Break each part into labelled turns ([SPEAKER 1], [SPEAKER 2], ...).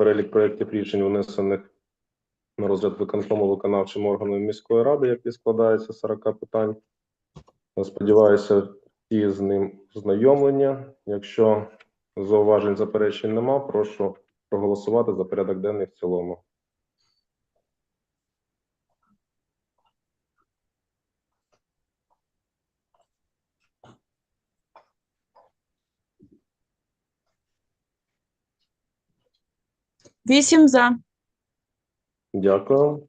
[SPEAKER 1] перелік проєктів рішень, внесених на розгляд виконкому виконавчим органом міської ради, який складається з 40 питань. Сподіваюся, всі з ним знайомлення. Якщо зауважень заперечень нема, прошу проголосувати за порядок денний в цілому.
[SPEAKER 2] Вісім за.
[SPEAKER 1] Дякую.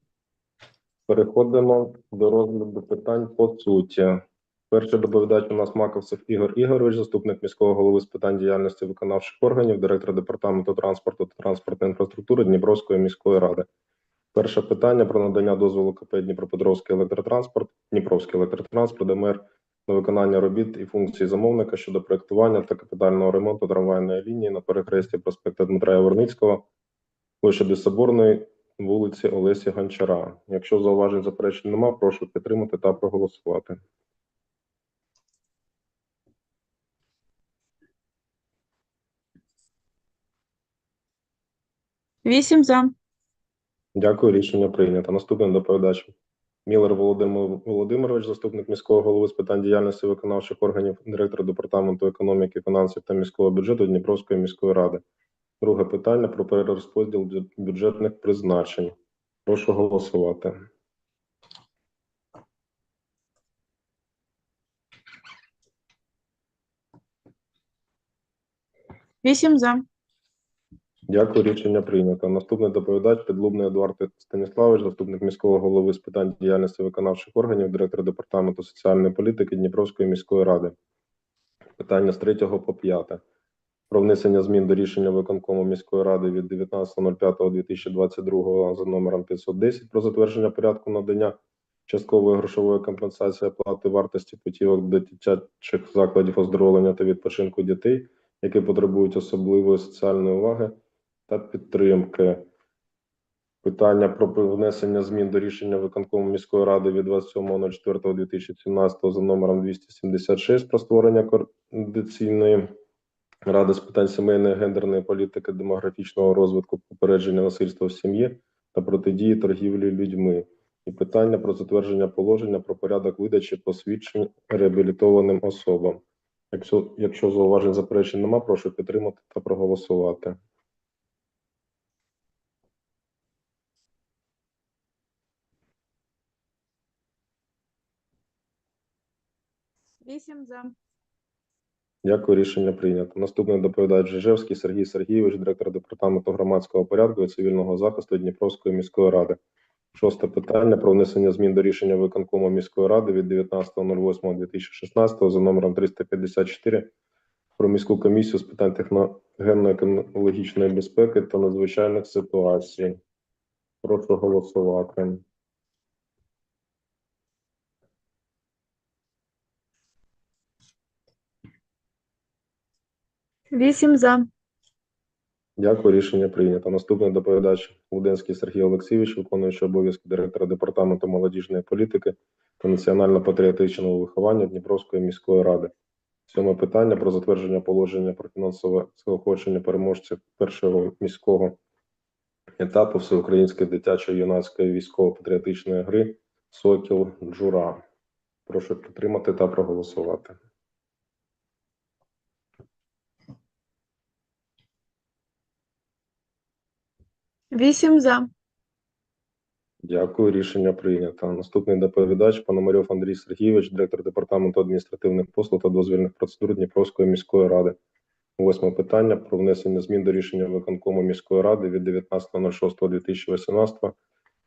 [SPEAKER 1] Переходимо до розгляду питань по суті. Перший доповідач у нас Маковцев Ігор Ігорович, заступник міського голови з питань діяльності виконавчих органів, директор департаменту транспорту та транспортної інфраструктури Дніпровської міської ради. Перше питання про надання дозволу КП Дніпропетровський електротранспорт, Дніпровський електротранспорт, ДМР на виконання робіт і функцій замовника щодо проектування та капітального ремонту трамвайної лінії на перехресті проспекту Дмитра Яворницького, площади Соборної, вулиці Олесі Гончара. Якщо зауважень заперечень нема, прошу підтримати та проголосувати.
[SPEAKER 2] Вісім за.
[SPEAKER 1] Дякую, рішення прийнято. Наступний доповідач Мілер Володимир Володимирович, заступник міського голови з питань діяльності виконавчих органів, директор департаменту економіки, фінансів та міського бюджету Дніпровської міської ради. Друге питання про перерозподіл бюджетних призначень. Прошу голосувати.
[SPEAKER 2] Вісім за.
[SPEAKER 1] Дякую, рішення прийнято. Наступний доповідач Підлубний Едуард Станіславович, заступник міського голови з питань діяльності виконавчих органів, директор департаменту соціальної політики Дніпровської міської ради. Питання з 3 по 5. Про внесення змін до рішення виконкому міської ради від 19.05.2022 за номером 510 про затвердження порядку надання часткової грошової компенсації оплати вартості путівок до дитячих закладів оздоровлення та відпочинку дітей, які потребують особливої соціальної уваги та підтримки. Питання про внесення змін до рішення виконкому міської ради від 27.04.2017 за номером 276 про створення координаційної ради з питань сімейної гендерної політики, демографічного розвитку, попередження насильства в сім'ї та протидії торгівлі людьми. І питання про затвердження положення про порядок видачі посвідчень реабілітованим особам. Якщо, якщо зауважень заперечень нема, прошу підтримати та проголосувати.
[SPEAKER 2] Вісім за.
[SPEAKER 1] Дякую, рішення прийнято. Наступний доповідач Жижевський Сергій Сергійович, директор департаменту громадського порядку і цивільного захисту Дніпровської міської ради. Шосте питання про внесення змін до рішення виконкому міської ради від 19.08.2016 за номером 354 про міську комісію з питань техногенно-екологічної безпеки та надзвичайних ситуацій. Прошу голосувати.
[SPEAKER 2] Вісім за.
[SPEAKER 1] Дякую, рішення прийнято. Наступний доповідач Луденський Сергій Олексійович, виконуючий обов'язки директора департаменту молодіжної політики та національно-патріотичного виховання Дніпровської міської ради. Сьоме питання про затвердження положення про фінансове заохочення переможців першого міського етапу всеукраїнської дитячої юнацької військово-патріотичної гри Сокіл Джура. Прошу підтримати та проголосувати.
[SPEAKER 2] Вісім за.
[SPEAKER 1] Дякую, рішення прийнято. Наступний доповідач Пономарьов Андрій Сергійович, директор департаменту адміністративних послуг та дозвільних процедур Дніпровської міської ради. Восьме питання про внесення змін до рішення виконкому міської ради від 19.06.2018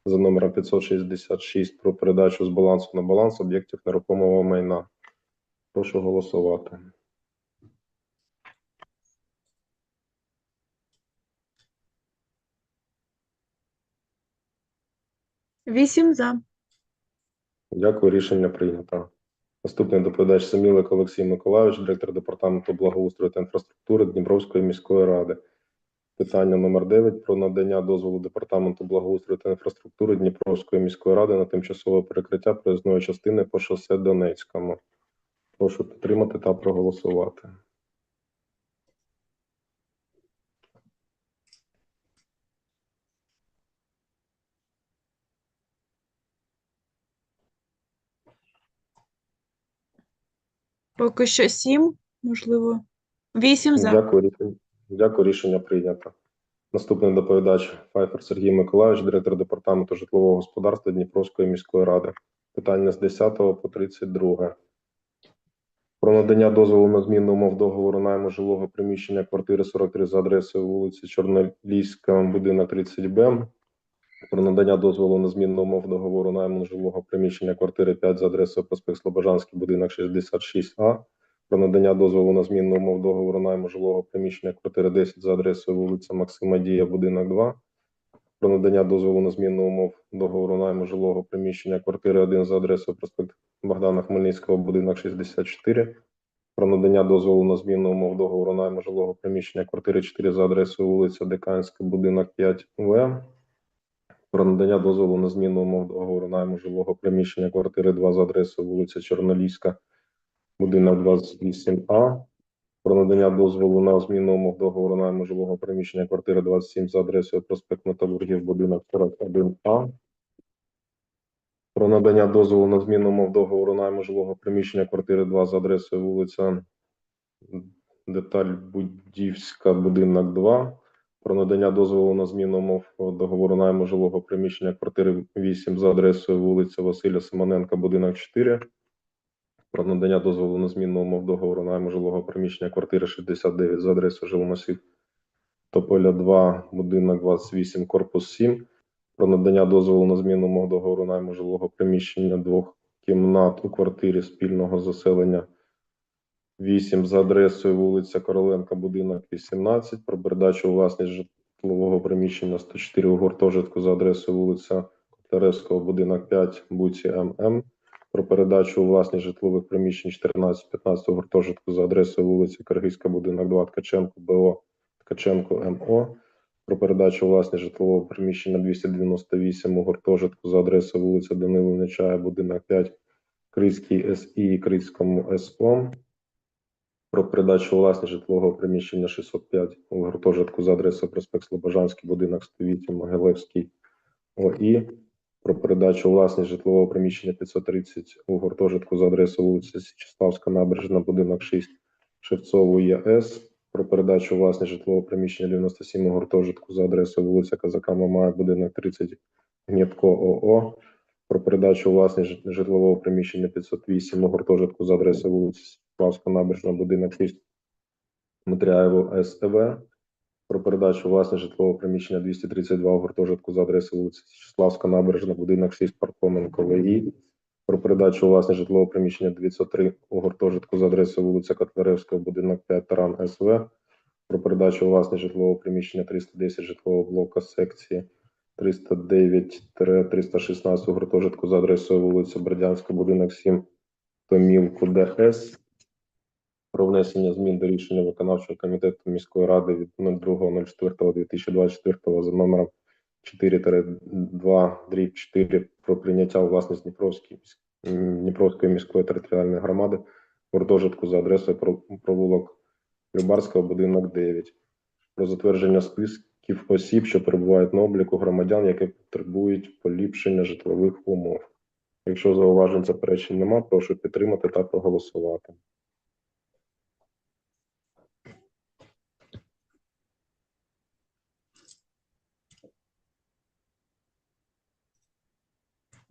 [SPEAKER 1] за номером 566 про передачу з балансу на баланс об'єктів нерухомого майна. Прошу голосувати.
[SPEAKER 2] Вісім за.
[SPEAKER 1] Дякую, рішення прийнято. Наступний доповідач Самілик Олексій Миколайович, директор департаменту благоустрою та інфраструктури Дніпровської міської ради. Питання номер 9 про надання дозволу департаменту благоустрою та інфраструктури Дніпровської міської ради на тимчасове перекриття проїзної частини по шосе Донецькому. Прошу підтримати та проголосувати.
[SPEAKER 2] Поки що 7, можливо. 8 за.
[SPEAKER 1] Дякую, рішення. Дякую, рішення прийнято. Наступний доповідач Файфер Сергій Миколайович, директор департаменту житлового господарства Дніпровської міської ради. Питання з 10 по 32. Про надання дозволу на зміну умов договору найму жилого приміщення квартири 43 за адресою вулиці Чорноліська, будинок 30Б. Про надання дозволу на зміну умов договору найму жилого приміщення квартири 5 за адресою проспект Слобожанський, будинок 66А про надання дозволу на зміну умов договору найму жилого приміщення квартири 10 за адресою вулиця Максима Дія, будинок 2, про надання дозволу на зміну умов договору найму жилого приміщення квартири 1 за адресою проспект Богдана Хмельницького, будинок 64, про надання дозволу на зміну умов договору найму жилого приміщення квартири 4 за адресою вулиця Деканська, будинок 5В, про надання дозволу на зміну умов договору найму жилого приміщення квартири 2 за адресою вулиця Чорноліська, будинок 28А, про надання дозволу на зміну умов договору найму жилого приміщення квартири 27 за адресою проспект Металургів, будинок 41А, про надання дозволу на зміну умов договору найму жилого приміщення квартири 2 за адресою вулиця Деталь Будівська, будинок 2, про надання дозволу на зміну умов договору найму жилого приміщення квартири 8 за адресою вулиця Василя Симоненка, будинок 4, про надання дозволу на зміну умов договору найму жилого приміщення квартири 69 за адресою жилмасів Тополя 2, будинок 28, корпус 7, про надання дозволу на зміну умов договору найму жилого приміщення двох кімнат у квартирі спільного заселення 8 за адресою вулиця Короленка, будинок 18, про передачу у власність житлового приміщення 104 у гуртожитку за адресою вулиця Котляревського, будинок 5, Буці ММ, про передачу у власність житлових приміщень 14-15 гуртожитку за адресою вулиця Киргизька, будинок 2, Ткаченко, БО, Ткаченко, МО, про передачу у власність житлового приміщення 298 у гуртожитку за адресою вулиця Данило Нечая, будинок 5, Крицький СІ Крицькому СО, про передачу у власність житлового приміщення 605 у гуртожитку за адресою проспект Слобожанський, будинок 108, Могилевський. ОІ, про передачу у власність житлового приміщення 530 у гуртожитку за адресою вулиця Січеславська, набережна, будинок 6, Шевцову ЄС, про передачу у власність житлового приміщення 97 у гуртожитку за адресою вулиця Казака Мамая, будинок 30, Гнєтко ОО, про передачу власність житлового приміщення 508 у гуртожитку за адресою вулиця Січеславська, набережна, будинок 6, Матряєво СТВ, про передачу у власність житлового приміщення 232 у гуртожитку за адресою вулиця Січеславська, набережна, будинок 6, Паркоменко ВІ, про передачу у власність житлового приміщення 903 у гуртожитку за адресою вулиця Котляревського, будинок 5, Таран СВ, про передачу у власність житлового приміщення 310 житлового блока секції 309-316 у гуртожитку за адресою вулиця Бердянська, будинок 7, Томілку ДС, про внесення змін до рішення виконавчого комітету міської ради від 02.04.2024 за номером 4-2 дріб 4 про прийняття у власність Дніпровської, Дніпровської міської територіальної громади гуртожитку за адресою провулок Любарського, будинок 9, про затвердження списків осіб, що перебувають на обліку громадян, які потребують поліпшення житлових умов. Якщо зауважень заперечень нема, прошу підтримати та проголосувати.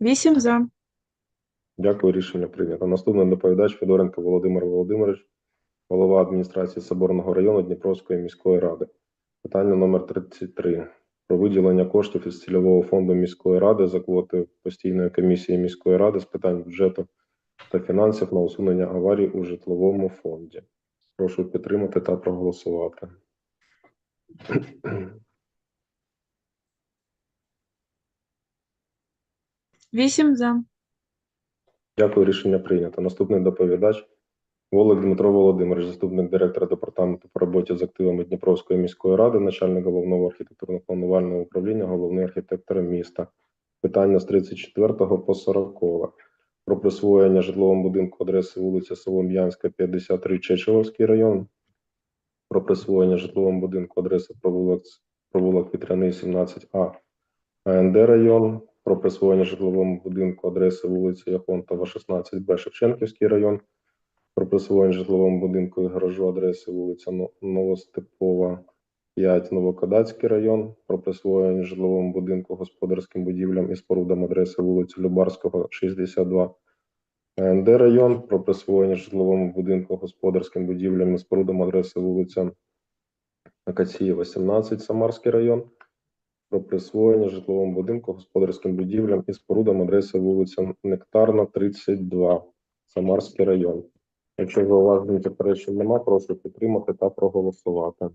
[SPEAKER 2] Вісім за.
[SPEAKER 1] Дякую, рішення прийнято. Наступний доповідач Федоренко Володимир Володимирович, голова адміністрації Соборного району Дніпровської міської ради. Питання номер 33. Про виділення коштів із цільового фонду міської ради за квотою постійної комісії міської ради з питань бюджету та фінансів на усунення аварій у житловому фонді. Прошу підтримати та проголосувати.
[SPEAKER 2] Вісім за.
[SPEAKER 1] Дякую, рішення прийнято. Наступний доповідач Волик Дмитро Володимирович, заступник директора департаменту по роботі з активами Дніпровської міської ради, начальник головного архітектурно-планувального управління, головний архітектор міста. Питання з 34 по 40. Про присвоєння житловому будинку адреси вулиця Солом'янська, 53, Чечеловський район. Про присвоєння житловому будинку адреси провулок, провулок Вітряний, 17А, АНД район. Про присвоєння житловому будинку адреси вулиця Яхонтова, 16Б, Шевченківський район. про присвоєння житловому будинку і гаражу адреси вулиця Новостепова, 5, Новокадацький район, про присвоєння житловому будинку господарським будівлям і спорудам адреси вулиця Любарського, 62, АНД район, про присвоєння житловому будинку господарським будівлям і спорудам адреси вулиця Акацієва, 17, Самарський район, про присвоєння житловому будинку господарським будівлям і спорудам адреси вулиця Нектарна, 32, Самарський район. Якщо зауважень заперечень нема, прошу підтримати та проголосувати.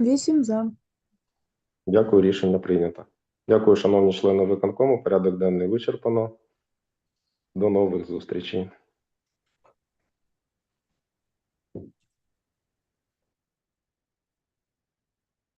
[SPEAKER 2] Вісім за.
[SPEAKER 1] Дякую, рішення прийнято. Дякую, шановні члени виконкому. Порядок денний вичерпано. До нових зустрічей.